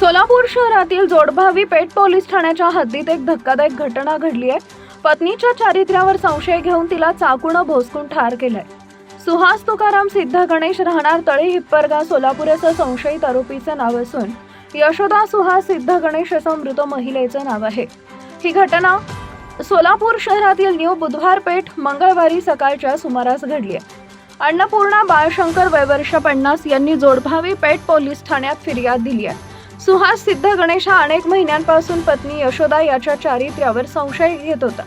सोलापूर शहरातील जोडभावी पेठ पोलीस ठाण्याच्या हद्दीत एक धक्कादायक घटना घडली आहे. पत्नीच्या चारित्र्यावर संशय घेऊन तिला चाकून भोसकून ठार केलंय. सुहास तुकाराम सिद्ध गणेश राहणार तळी हिप्परगा सोलापूर असं संशयित आरोपीचं नाव असून यशोदा सुहास सिद्ध गणेश असं मृत महिलेचं नाव आहे. ही घटना सोलापूर शहरातील न्यू बुधवार पेठ मंगळवारी सकाळच्या सुमारास घडली आहे. अन्नपूर्णा बाळशंकर वयवर्ष पन्नास यांनी जोडभावी पेठ पोलीस ठाण्यात फिर्याद दिली आहे. सुहास सिद्ध गणेश हा अनेक महिन्यांपासून पत्नी यशोदा याच्या चारित्र्यावर संशय घेत होता.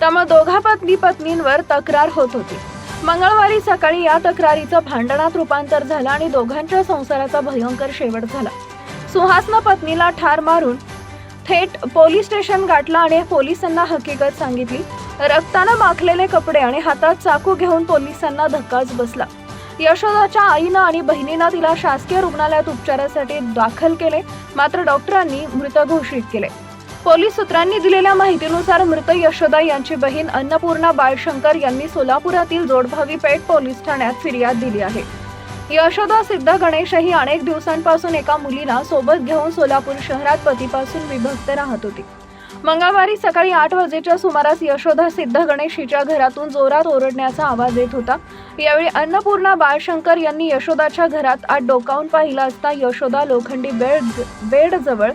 त्यामुळे दोघा पत्नी पत्नींवर तक्रार होत होती. मंगळवारी सकाळी या तक्रारीचं भांडणात रूपांतर झालं आणि दोघांच्या संसाराचा भयंकर शेवट झाला. सुहासनं पत्नीला ठार मारून थेट पोलीस स्टेशन गाठला आणि पोलिसांना हकीकत सांगितली. रक्तानं माखलेले कपडे आणि हातात चाकू घेऊन पोलिसांना धक्काच बसला. यशोदाच्या आईनं आणि बहिणीनं तिला शासकीय रुग्णालयात उपचारासाठी दाखल केले मात्र डॉक्टरांनी मृत घोषित केले. पोलीस सूत्रांनी दिलेल्या माहितीनुसार मृत यशोदा यांची बहीण अन्नपूर्णा बाळशंकर यांनी सोलापुरातील जोडभावी पेठ पोलीस ठाण्यात फिर्याद दिली आहे. यशोदा सिद्ध गणेश ही अनेक दिवसांपासून एका मुलीला सोबत घेऊन सोलापूर शहरात पतीपासून विभक्त राहत होती. मंगळवारी सकाळी आठ वाजेच्या सुमारास यशोदा सिद्ध गणेश हिच्या घरातून जोरात ओरडण्याचा आवाज येत होता. यावेळी अन्नपूर्णा बाळशंकर यांनी यशोदाच्या घरात आत डोकावून पाहिला असता यशोदा लोखंडी बेड बेडजवळ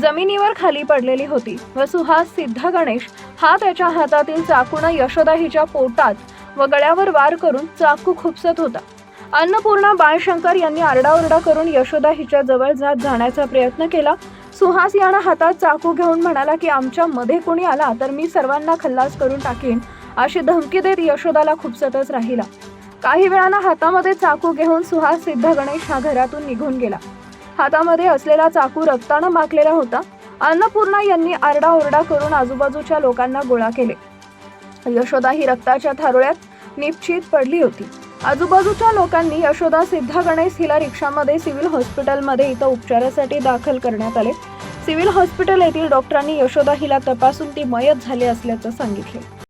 जमिनीवर खाली पडलेली होती. व सुहास सिद्ध गणेश. हा त्याच्या हातातील चाकून यशोदा हिच्या पोटात व गळ्यावर वार करून चाकू खुपसत होता. अन्नपूर्णा बाळशंकर यांनी आरडाओरडा करून यशोदा हिच्या जवळ जात जाण्याचा प्रयत्न केला. सुहास यानं हातात चाकू घेऊन म्हणाला की आमच्या मध्ये कोणी आला तर मी सर्वांना खल्लास करून टाकेन. अशी धमकी देत यशोदाला खुपसतच राहिला. काही वेळानं हातामध्ये चाकू घेऊन सुहास सिद्ध गणेश हा घरातून निघून गेला. हातामध्ये असलेला चाकू रक्तानं माखलेला होता. अन्नपूर्णा यांनी आरडाओरडा करून आजूबाजूच्या लोकांना गोळा केले. यशोदा ही रक्ताच्या थारोळ्यात निपचित पडली होती. आजूबाजूच्या लोकांनी यशोदा सिद्ध गणेश हिला रिक्षामध्ये सिव्हिल हॉस्पिटलमध्ये इथं उपचारासाठी दाखल करण्यात आले. सिव्हिल हॉस्पिटल येथील डॉक्टरांनी यशोदा हिला तपासून ती मयत झाली असल्याचं सांगितले.